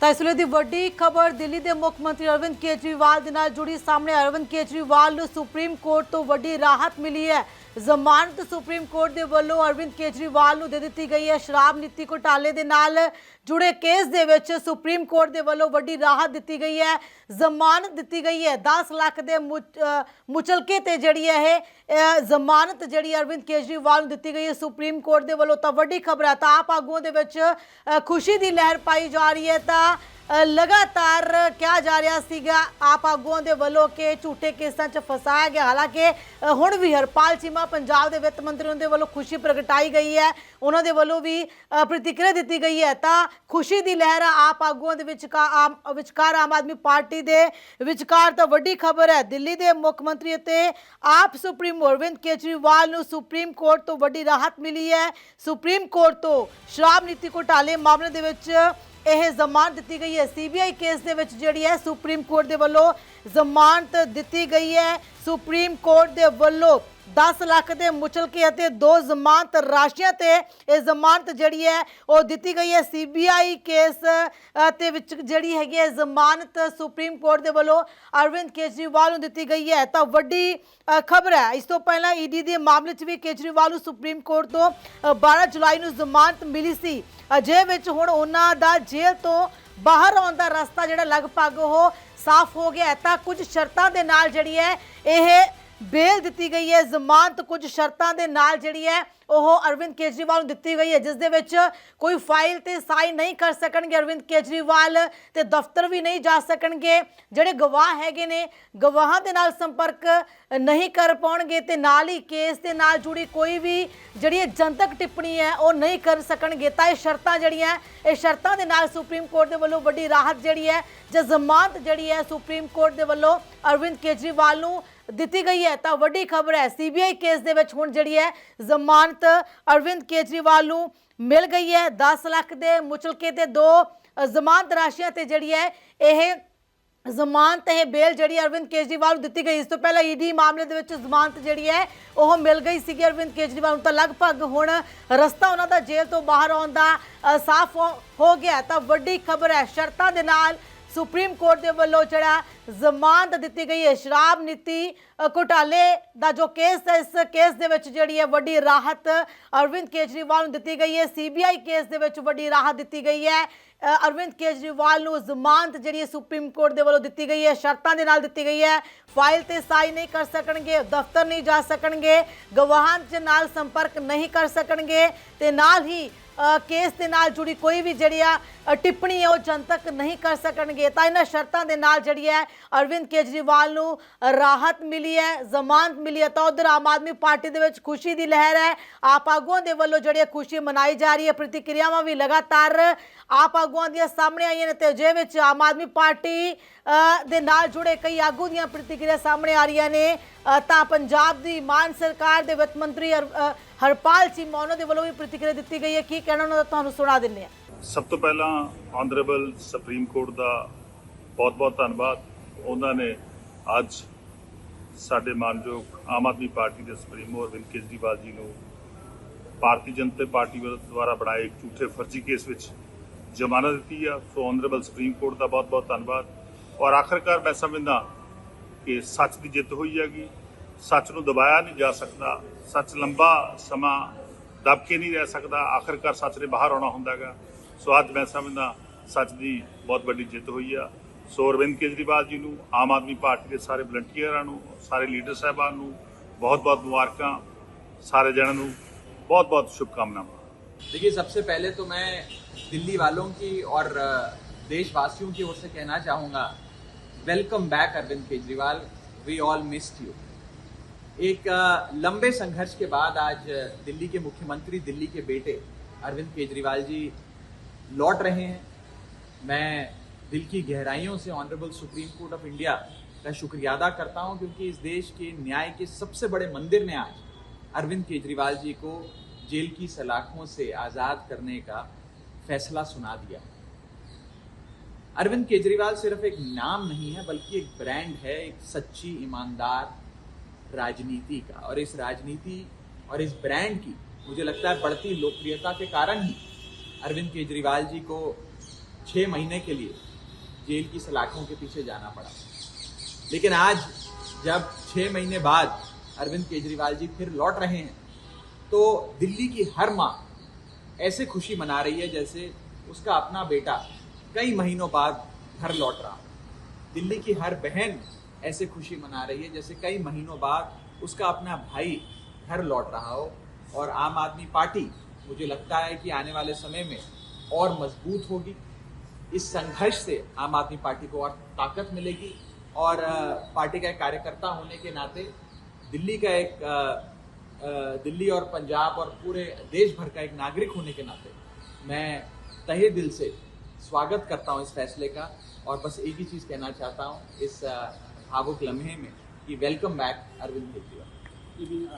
ਤਾਂ ਇਸ ਵੇਲੇ ਦੀ ਵੱਡੀ ਖਬਰ ਦਿੱਲੀ ਦੇ ਮੁੱਖ ਮੰਤਰੀ ਅਰਵਿੰਦ ਕੇਜਰੀਵਾਲ ਦੇ ਨਾਲ ਜੁੜੀ ਸਾਹਮਣੇ। ਅਰਵਿੰਦ ਕੇਜਰੀਵਾਲ ਨੂੰ ਸੁਪਰੀਮ ਕੋਰਟ ਤੋਂ ਵੱਡੀ ਰਾਹਤ ਮਿਲੀ ਹੈ। ਜ਼ਮਾਨਤ ਸੁਪਰੀਮ ਕੋਰਟ ਦੇ ਵੱਲੋਂ ਅਰਵਿੰਦ ਕੇਜਰੀਵਾਲ ਨੂੰ ਦੇ ਦਿੱਤੀ ਗਈ ਹੈ। ਸ਼ਰਾਬ ਨੀਤੀ ਘੁਟਾਲੇ ਦੇ ਨਾਲ ਜੁੜੇ ਕੇਸ ਦੇ ਵਿੱਚ ਸੁਪਰੀਮ ਕੋਰਟ ਦੇ ਵੱਲੋਂ ਵੱਡੀ ਰਾਹਤ ਦਿੱਤੀ ਗਈ ਹੈ। ਜ਼ਮਾਨਤ ਦਿੱਤੀ ਗਈ ਹੈ। 10 ਲੱਖ ਦੇ ਮੁਚ- ਮੁਚਲਕੇ ਤੇ ਜਿਹੜੀ ਹੈ ਇਹ ਜ਼ਮਾਨਤ ਜਿਹੜੀ ਅਰਵਿੰਦ ਕੇਜਰੀਵਾਲ ਨੂੰ ਦਿੱਤੀ ਗਈ ਹੈ ਸੁਪਰੀਮ ਕੋਰਟ ਦੇ ਵੱਲੋਂ ਤਾਂ ਵੱਡੀ ਖਬਰ ਹੈ। ਤਾਂ ਆਪ ਆਗੂਆਂ ਦੇ ਵਿੱਚ ਖੁਸ਼ੀ ਦੀ ਲਹਿਰ ਪਾਈ ਜਾ ਰਹੀ ਹੈ ਤਾਂ ਲਗਾਤਾਰ ਕਿਹਾ ਜਾ ਰਿਹਾ ਸੀਗਾ ਆਪ ਆਗੂਆਂ ਦੇ ਵੱਲੋਂ ਕਿ ਝੂਠੇ ਕੇਸਾਂ 'ਚ ਫਸਾਇਆ ਗਿਆ। ਹਾਲਾਂਕਿ ਹੁਣ ਵੀ ਹਰਪਾਲ ਚੀਮਾ ਪੰਜਾਬ ਦੇ ਵਿੱਤ ਮੰਤਰੀ ਦੇ ਵੱਲੋਂ ਖੁਸ਼ੀ ਪ੍ਰਗਟਾਈ ਗਈ ਹੈ, ਉਹਨਾਂ ਦੇ ਵੱਲੋਂ ਵੀ ਪ੍ਰਤੀਕਿਰਿਆ ਦਿੱਤੀ ਗਈ ਹੈ। ਤਾਂ ਖੁਸ਼ੀ ਦੀ ਲਹਿਰ ਆਪ ਆਗੂਆਂ ਦੇ ਵਿਚਕਾਰ ਆਮ ਵਿਚਕਾਰ ਆਮ ਆਦਮੀ ਪਾਰਟੀ ਦੇ ਵਿਚਕਾਰ ਤਾਂ ਵੱਡੀ ਖਬਰ ਹੈ। ਦਿੱਲੀ ਦੇ ਮੁੱਖ ਮੰਤਰੀ ਅਤੇ ਆਪ ਸੁਪਰੀਮ ਅਰਵਿੰਦ ਕੇਜਰੀਵਾਲ ਨੂੰ ਸੁਪਰੀਮ ਕੋਰਟ ਤੋਂ ਵੱਡੀ ਰਾਹਤ ਮਿਲੀ ਹੈ। ਸੁਪਰੀਮ ਕੋਰਟ ਤੋਂ ਸ਼ਰਾਬ ਨੀਤੀ ਘੁਟਾਲੇ ਮਾਮਲੇ ਦੇ ਵਿੱਚ ਇਹ ਜ਼ਮਾਨਤ ਦਿੱਤੀ ਗਈ ਹੈ। ਸੀਬੀਆਈ ਕੇਸ ਦੇ ਵਿੱਚ ਜਿਹੜੀ ਹੈ, ਸੁਪਰੀਮ ਕੋਰਟ ਦੇ ਵੱਲੋਂ ਜ਼ਮਾਨਤ ਦਿੱਤੀ ਗਈ ਹੈ। ਸੁਪਰੀਮ ਕੋਰਟ ਦੇ ਵੱਲੋਂ 10 ਲੱਖ ਦੇ ਮੁਚਲਕੇ ਅਤੇ ਦੋ ਜ਼ਮਾਨਤ ਰਾਸ਼ੀਆਂ ਤੇ ਇਹ ਜ਼ਮਾਨਤ ਜਿਹੜੀ ਹੈ ਉਹ ਦਿੱਤੀ ਗਈ ਹੈ। ਸੀਬੀਆਈ ਕੇਸ ਤੇ ਵਿੱਚ ਜਿਹੜੀ ਹੈਗੀ ਹੈ ਜ਼ਮਾਨਤ ਸੁਪਰੀਮ ਕੋਰਟ ਦੇ ਵੱਲੋਂ ਅਰਵਿੰਦ ਕੇਜਰੀਵਾਲ ਨੂੰ ਦਿੱਤੀ ਗਈ ਹੈ। ਤਾਂ ਵੱਡੀ ਖਬਰ ਹੈ ਇਸ ਤੋਂ ਪਹਿਲਾਂ ਈਡੀ ਦੇ ਮਾਮਲੇ 'ਚ ਵੀ ਕੇਜਰੀਵਾਲ ਨੂੰ ਸੁਪਰੀਮ ਕੋਰਟ ਤੋਂ ਅ, 12 ਜੁਲਾਈ ਨੂੰ ਜ਼ਮਾਨਤ ਮਿਲੀ ਸੀ। ਅਜੇ ਵਿੱਚ ਹੁਣ ਉਹਨਾਂ ਦਾ ਜੇਲ੍ਹ ਤੋਂ ਬਾਹਰ ਆਉਣ ਦਾ ਰਸਤਾ ਜਿਹੜਾ ਲਗਭਗ ਉਹ ਸਾਫ਼ ਹੋ ਗਿਆ ਹੈ ਤਾਂ ਕੁਝ ਸ਼ਰਤਾਂ ਦੇ ਨਾਲ ਜਿਹੜੀ ਹੈ ਇਹ ਬੇਲ ਦਿੱਤੀ ਗਈ ਹੈ, ਜ਼ਮਾਨਤ ਕੁਝ ਸ਼ਰਤਾਂ ਦੇ ਨਾਲ ਜਿਹੜੀ ਹੈ, ਉਹ ਅਰਵਿੰਦ ਕੇਜਰੀਵਾਲ ਨੂੰ ਦਿੱਤੀ ਗਈ ਹੈ, ਜਿਸ ਦੇ ਵਿੱਚ ਕੋਈ ਫਾਈਲ ਤੇ ਸਾਈਨ ਨਹੀਂ ਕਰ ਸਕਣਗੇ ਅਰਵਿੰਦ ਕੇਜਰੀਵਾਲ ਤੇ ਦਫ਼ਤਰ ਵੀ ਨਹੀਂ ਜਾ ਸਕਣਗੇ। ਜਿਹੜੇ ਗਵਾਹ ਹੈਗੇ ਨੇ, ਗਵਾਹਾਂ ਦੇ ਨਾਲ ਸੰਪਰਕ ਨਹੀਂ ਕਰ ਪਾਉਣਗੇ ਤੇ ਨਾਲ ਹੀ ਕੇਸ ਦੇ ਨਾਲ ਜੁੜੀ ਕੋਈ ਵੀ ਜਿਹੜੀ ਜਨਤਕ ਟਿੱਪਣੀ ਹੈ, ਉਹ ਨਹੀਂ ਕਰ ਸਕਣਗੇ। ਤਾਂ ਇਹ ਸ਼ਰਤਾਂ ਜਿਹੜੀਆਂ, ਇਹ ਸ਼ਰਤਾਂ ਦੇ ਨਾਲ ਸੁਪਰੀਮ ਕੋਰਟ ਦੇ ਵੱਲੋਂ ਵੱਡੀ ਰਾਹਤ ਜਿਹੜੀ ਹੈ, ਜਾਂ ਜ਼ਮਾਨਤ ਜਿਹੜੀ ਹੈ, ਸੁਪਰੀਮ ਕੋਰਟ ਦੇ ਵੱਲੋਂ ਅਰਵਿੰਦ ਕੇਜਰੀਵਾਲ ਨੂੰ ਦਿੱਤੀ ਗਈ ਹੈ। ਤਾਂ ਵੱਡੀ ਖਬਰ ਹੈ ਸੀਬੀਆਈ ਕੇਸ ਦੇ ਵਿੱਚ ਹੁਣ ਜਿਹੜੀ ਹੈ, ਜ਼ਮਾਨਤ ਅਰਵਿੰਦ ਕੇਜਰੀਵਾਲ ਨੂੰ ਮਿਲ ਗਈ ਹੈ। 10 ਲੱਖ ਦੇ ਮੁਚਲਕੇ ਤੇ ਦੋ ਜ਼ਮਾਨਤ ਰਾਸ਼ੀਆਂ ਤੇ ਜਿਹੜੀ ਹੈ, ਇਹ ਜ਼ਮਾਨਤ, ਇਹ ਬੇਲ ਜਿਹੜੀ ਅਰਵਿੰਦ ਕੇਜਰੀਵਾਲ ਨੂੰ ਦਿੱਤੀ ਗਈ। ਇਸ ਤੋਂ ਪਹਿਲਾਂ ਈਡੀ ਮਾਮਲੇ ਦੇ ਵਿੱਚ ਜ਼ਮਾਨਤ ਜਿਹੜੀ ਹੈ, ਉਹ ਮਿਲ ਗਈ ਸੀਗੀ ਅਰਵਿੰਦ ਕੇਜਰੀਵਾਲ ਨੂੰ। ਤਾਂ ਲਗਭਗ ਹੁਣ ਰਸਤਾ ਉਹਨਾਂ ਦਾ ਜੇਲ੍ਹ ਤੋਂ ਬਾਹਰ ਆਉਣ ਦਾ ਸਾਫ਼ ਹੋ- ਹੋ ਗਿਆ। ਤਾਂ ਵੱਡੀ ਖਬਰ ਹੈ, ਸ਼ਰਤਾਂ ਦੇ ਨਾਲ ਸੁਪਰੀਮ ਕੋਰਟ ਦੇ ਵੱਲੋਂ ਜਿਹੜਾ ਜ਼ਮਾਨਤ ਦਿੱਤੀ ਗਈ ਹੈ ਸ਼ਰਾਬ ਨੀਤੀ ਅ, ਘੁਟਾਲੇ ਦਾ ਜੋ ਕੇਸ ਹੈ ਇਸ ਕੇਸ ਦੇ ਵਿੱਚ ਜਿਹੜੀ ਹੈ ਵੱਡੀ ਰਾਹਤ ਅਰਵਿੰਦ ਕੇਜਰੀਵਾਲ ਨੂੰ ਦਿੱਤੀ ਗਈ ਹੈ। ਸੀਬੀਆਈ ਕੇਸ ਦੇ ਵਿੱਚ ਵੱਡੀ ਰਾਹਤ ਦਿੱਤੀ ਗਈ ਹੈ। ਅਰਵਿੰਦ ਕੇਜਰੀਵਾਲ ਨੂੰ ਜ਼ਮਾਨਤ ਜਿਹੜੀ ਹੈ ਸੁਪਰੀਮ ਕੋਰਟ ਦੇ ਵੱਲੋਂ ਦਿੱਤੀ ਗਈ ਹੈ ਸ਼ਰਤਾਂ ਦੇ ਨਾਲ ਦਿੱਤੀ ਗਈ ਹੈ। ਫਾਈਲ ਤੇ ਸਾਈ ਨਹੀਂ ਕਰ ਸਕਣਗੇ ਦਫ਼ਤਰ ਨਹੀਂ ਜਾ ਸਕਣਗੇ ਗਵਾਹਾਂ ਦੇ ਨਾਲ ਸੰਪਰਕ ਨਹੀਂ ਕਰ ਸਕਣਗੇ ਤੇ ਨਾਲ ਹੀ ਕੇਸ ਦੇ ਨਾਲ ਜੁੜੀ ਕੋਈ ਵੀ ਜਿਹੜੀ ਆ ਟਿੱਪਣੀ ਹੈ, ਉਹ ਜਨਤਕ ਨਹੀਂ ਕਰ ਸਕਣਗੇ। ਤਾਂ ਇਹਨਾਂ ਸ਼ਰਤਾਂ ਦੇ ਨਾਲ ਜਿਹੜੀ ਹੈ, ਅਰਵਿੰਦ ਕੇਜਰੀਵਾਲ ਨੂੰ ਰਾਹਤ ਮਿਲੀ ਹੈ, ਜ਼ਮਾਨਤ ਮਿਲੀ ਹੈ। ਤਾਂ ਉਧਰ ਆਮ ਆਦਮੀ ਪਾਰਟੀ ਦੇ ਵਿੱਚ ਖੁਸ਼ੀ ਦੀ ਲਹਿਰ ਹੈ। ਆਪ ਆਗੂਆਂ ਦੇ ਵੱਲੋਂ ਜਿਹੜੀ ਹੈ, ਖੁਸ਼ੀ ਮਨਾਈ ਜਾ ਰਹੀ ਹੈ। ਪ੍ਰਤੀਕਿਰਿਆਵਾਂ ਵੀ ਲਗਾਤਾਰ ਆਪ ਆਗੂਆਂ ਦੀਆਂ ਸਾਹਮਣੇ ਆਈਆਂ ਨੇ ਤੇ ਅਜੇ ਵਿੱਚ ਆਮ ਆਦਮੀ ਪਾਰਟੀ ਦੇ ਨਾਲ ਜੁੜੇ ਕਈ ਆਗੂ ਦੀਆਂ ਪ੍ਰਤੀਕਿਰਿਆ ਸਾਹਮਣੇ ਆ ਰਹੀਆਂ ਨੇ। ਤਾਂ ਪੰਜਾਬ ਦੀ ਮਾਨ ਸਰਕਾਰ ਦੇ ਵਿੱਤ ਮੰਤਰੀ ਹਰ- ਹਰਪਾਲ ਸਿੰਘ ਉਹਨਾਂ ਦੇ ਵੱਲੋਂ ਵੀ ਪ੍ਰਤੀਕਿਰਿਆ ਦਿੱਤੀ ਗਈ ਹੈ। ਕੀ ਕਹਿਣਾ ਉਹਨਾਂ ਦਾ? ਤੁਹਾਨੂੰ ਸੁਣਾ ਦਿੰਦੇ ਹਾਂ। ਸਭ ਤੋਂ ਪਹਿਲਾਂ ਆਨਰੇਬਲ ਸੁਪਰੀਮ ਕੋਰਟ ਦਾ ਬਹੁਤ-ਬਹੁਤ ਧੰਨਵਾਦ। ਉਹਨਾਂ ਨੇ ਅੱਜ ਸਾਡੇ ਮਾਨਯੋਗ ਆਮ ਆਦਮੀ ਪਾਰਟੀ ਦੇ ਸੁਪਰੀਮੋ ਅਰਵਿੰਦ ਕੇਜਰੀਵਾਲ ਜੀ ਨੂੰ ਭਾਰਤੀ ਜਨਤਾ ਪਾਰਟੀ ਵੱਲੋਂ ਦੁਆਰਾ ਬਣਾਏ ਝੂਠੇ ਫਰਜ਼ੀ ਕੇਸ ਵਿੱਚ ਜ਼ਮਾਨਤ ਦਿੱਤੀ ਆ। ਸੋ ਆਨਰੇਬਲ ਸੁਪਰੀਮ ਕੋਰਟ ਦਾ ਬਹੁਤ-ਬਹੁਤ ਧੰਨਵਾਦ। ਔਰ ਆਖਰਕਾਰ ਮੈਂ ਸਮਝਦਾ ਕਿ ਸੱਚ ਦੀ ਜਿੱਤ ਹੋਈ ਹੈਗੀ। ਸੱਚ ਨੂੰ ਦਬਾਇਆ ਨਹੀਂ ਜਾ ਸਕਦਾ ਸੱਚ ਲੰਬਾ ਸਮਾਂ ਦਬ ਕੇ ਨਹੀਂ ਰਹਿ ਸਕਦਾ ਆਖਰਕਾਰ ਸੱਚ ਨੇ ਬਾਹਰ ਆਉਣਾ ਹੁੰਦਾ ਹੈਗਾ ਸੋ ਅੱਜ ਮੈਂ ਸਮਝਦਾ ਸੱਚ ਦੀ ਬਹੁਤ ਵੱਡੀ ਜਿੱਤ ਹੋਈ ਆ ਸੋ ਅਰਵਿੰਦ ਕੇਜਰੀਵਾਲ ਜੀ ਨੂੰ ਆਮ ਆਦਮੀ ਪਾਰਟੀ ਦੇ ਸਾਰੇ ਵਲੰਟੀਅਰਾਂ ਨੂੰ ਸਾਰੇ ਲੀਡਰ ਸਾਹਿਬਾਨ ਨੂੰ ਬਹੁਤ ਬਹੁਤ ਮੁਬਾਰਕਾਂ ਸਾਰੇ ਜਣਾਂ ਨੂੰ ਬਹੁਤ ਬਹੁਤ ਸ਼ੁਭਕਾਮਨਾਵਾਂ देखिए सबसे पहले तो मैं दिल्ली वालों की और अ, देशवासियों की ओर से कहना चाहूँगा welcome back Arvind Kejriwal we all missed you एक लंबे संघर्ष के बाद आज दिल्ली के मुख्यमंत्री, दिल्ली के बेटे अरविंद केजरीवाल जी लौट रहे हैं। मैं दिल की गहराइयों से honourable supreme court of India का शुक्रिया अदा करता हूँ, क्योंकि इस देश के न्याय के सबसे बड़े मंदिर ने आज अरविंद केजरीवाल जी को जेल की सलाखों से आज़ाद करने का फैसला सुना दिया। अरविंद केजरीवाल सिर्फ़ एक नाम नहीं है, बल्कि एक ब्रांड है, एक सच्ची ईमानदार राजनीति का। और इस राजनीति और इस ब्रांड की मुझे लगता है बढ़ती लोकप्रियता के कारण ही अरविंद केजरीवाल जी को छः महीने के लिए जेल की सलाखों के पीछे जाना पड़ा। लेकिन आज जब छः महीने बाद अरविंद केजरीवाल जी फिर लौट रहे हैं तो दिल्ली की हर माँ ऐसे खुशी मना रही है जैसे उसका अपना बेटा कई महीनों बाद घर लौट रहा। दिल्ली की हर बहन ऐसे खुशी मना रही है, जैसे कई महीनों बाद उसका अपना भाई घर लौट रहा हो और आम आदमी पार्टी, मुझे लगता है कि आने वाले समय में और मज़बूत होगी। इस संघर्ष से आम आदमी पार्टी को और ताकत मिलेगी और पार्टी का एक कार्यकर्ता होने के नाते दिल्ली का एक दिल्ली और पंजाब और पूरे देश भर का एक नागरिक होने के नाते मैं तहे दिल से स्वागत करता हूँ इस फैसले का और बस एक ही चीज़ कहना चाहता हूँ, इस भावुक लम्हे में कि वेलकम बैक अरविंद केजरीवाल